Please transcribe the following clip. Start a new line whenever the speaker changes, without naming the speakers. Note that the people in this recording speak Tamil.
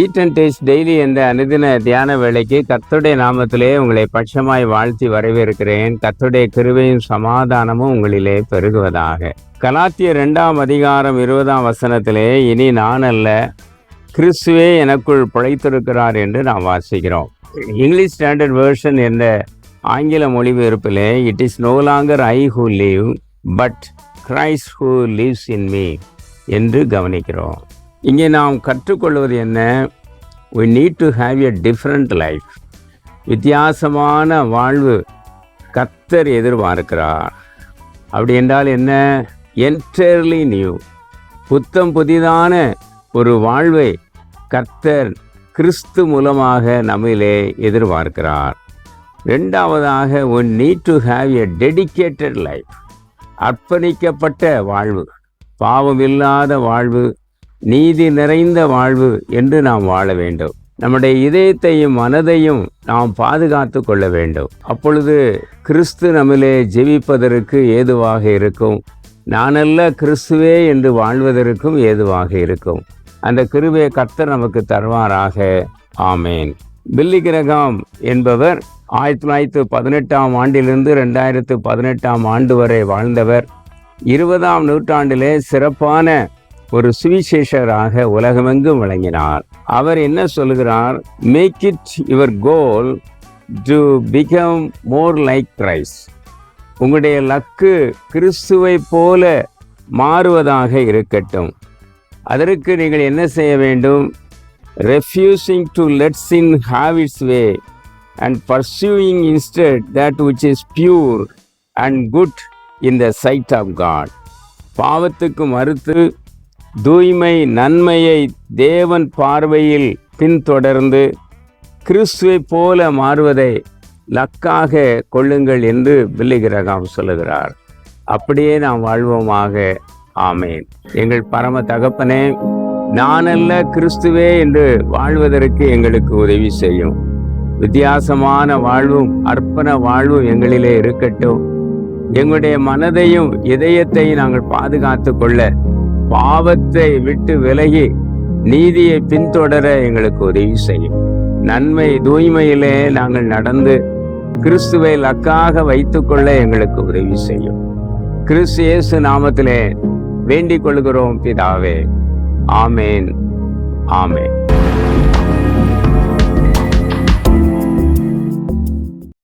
ஈட் அண்ட் டேஸ்ட் டெய்லி என்ற அனுதின தியான வேலைக்கு கத்துடைய நாமத்திலே உங்களை பட்சமாய் வாழ்த்தி வரவேற்கிறேன். கத்துடைய கிருவையும் சமாதானமும் உங்களிலே பெருகுவதாக. கலாத்திய ரெண்டாம் அதிகாரம் இருபதாம் வசனத்திலே இனி நான் அல்ல கிறிஸ்துவே எனக்குள் பிழைத்திருக்கிறார் என்று நாம் வாசிக்கிறோம். இங்கிலீஷ் ஸ்டாண்டர்ட் வேர்ஷன் என்ற ஆங்கில மொழிபெயர்ப்பிலே it is no longer I who live but Christ who lives in me என்று கவனிக்கிறோம். இங்கே நாம் கற்றுக்கொள்வது என்ன? We need to have a different life வித்தியாசமான வாழ்வு கத்தர் எதிர்பார்க்கிறார். அப்படி என்றால் என்ன? என்டர்லி நியூ புத்தம் புதிதான ஒரு வாழ்வை கர்த்தர் கிறிஸ்து மூலமாக நம்மிலே எதிர்பார்க்கிறார். ரெண்டாவதாக one need to have a dedicated life அர்ப்பணிக்கப்பட்ட வாழ்வு பாவமில்லாத வாழ்வு நீதி நிறைந்த வாழ்வு என்று நாம் வாழ வேண்டும். நம்முடைய இதயத்தையும் மனதையும் நாம் பாதுகாத்து கொள்ள வேண்டும். அப்பொழுது கிறிஸ்து நம்மிலே ஜெபிப்பதற்கு ஏதுவாக இருக்கும். நானல்ல கிறிஸ்துவே என்று வாழ்வதற்கும் ஏதுவாக இருக்கும். அந்த கிருபையை கர்த்தர் நமக்கு தருவாராக. ஆமேன். பில்லி கிரகாம் என்பவர் ஆயிரத்தி தொள்ளாயிரத்து பதினெட்டாம் ஆண்டிலிருந்து ரெண்டாயிரத்து பதினெட்டாம் ஆண்டு வரை வாழ்ந்தவர். இருபதாம் நூற்றாண்டிலே சிறப்பான ஒரு சுவிசேஷராக உலகமெங்கும் விளங்கினார். அவர் என்ன சொல்கிறார்? Make it your goal to become more like Christ உங்களுடைய லக்கு கிறிஸ்துவை போல மாறுவதாக இருக்கட்டும். அதற்கு நீங்கள் என்ன செய்ய வேண்டும்? Refusing to let sin have its way and pursuing instead that which is pure and good in the sight of God பாவத்துக்கு மறுத்து தூய்மை நன்மையை தேவன் பார்வையில் பின்தொடர்ந்து கிறிஸ்துவை போல மாறுவதை லக்காக கொள்ளுங்கள் என்று பில்லிகிரகாம் சொல்லுகிறார். அப்படியே நாம் வாழ்வோமாக. ஆமேன். எங்கள் பரம தகப்பனே நானல்ல கிறிஸ்துவே என்று வாழ்வதற்கு எங்களுக்கு உதவி செய்யும். வித்தியாசமான வாழ்வும் அர்ப்பண வாழ்வும் எங்களிலே இருக்கட்டும். எங்களுடைய மனதையும் இதயத்தையும் நாங்கள் பாதுகாத்து கொள்ள பாவத்தை விட்டு விலகி நீதியை பின்தொடர எங்களுக்கு உதவி செய்யும். நன்மை தூய்மையிலே நாங்கள் நடந்து கிறிஸ்துவை லக்காக வைத்துக்கொள்ள எங்களுக்கு உதவி செய்யும். கிறிஸ்து இயேசு நாமத்திலே வேண்டிக் கொள்கிறோம் பிதாவே. ஆமேன். ஆமேன்.